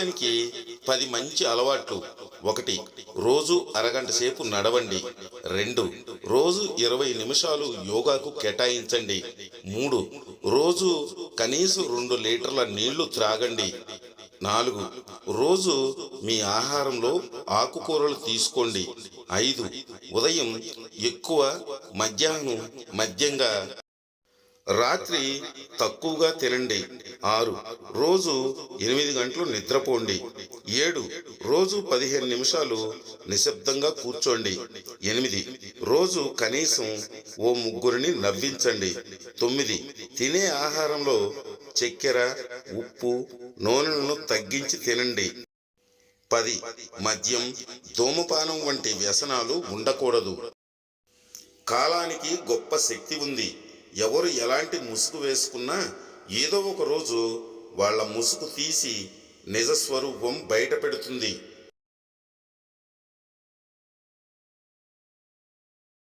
ఆరోగ్యానికి పది మంచి అలవాట్లు. ఒకటి రోజు అరగంట సేపు నడవండి. రెండు రోజు ఇరవై నిమిషాలు యోగాకు కేటాయించండి. మూడు రోజు కనీసం రెండు లీటర్ల నీళ్ళు త్రాగండి. నాలుగు రోజు మీ ఆహారంలో ఆకుకూరలు తీసుకోండి. ఐదు ఉదయం ఎక్కువ మధ్యాహ్నం మద్యంగా రాత్రి తక్కువగా తినండి. ఆరు. రోజు ఎనిమిది గంటలు నిద్రపోండి. ఏడు. రోజు పదిహేను నిమిషాలు నిశ్శబ్దంగా కూర్చోండి. ఎనిమిది. రోజు కనీసం ఓ ముగ్గురిని నవ్వించండి. తొమ్మిది. తినే ఆహారంలో చక్కెర ఉప్పు నూనెలను తగ్గించి తినండి. పది. మద్యం ధూమపానం వంటి వ్యసనాలు ఉండకూడదు. కాలానికి గొప్ప శక్తి ఉంది. ఎవరు ఎలాంటి ముసుగు వేసుకున్నా ఏదో ఒక రోజు వాళ్ళ ముసుగు తీసి నిజస్వరూపం బయటపెడుతుంది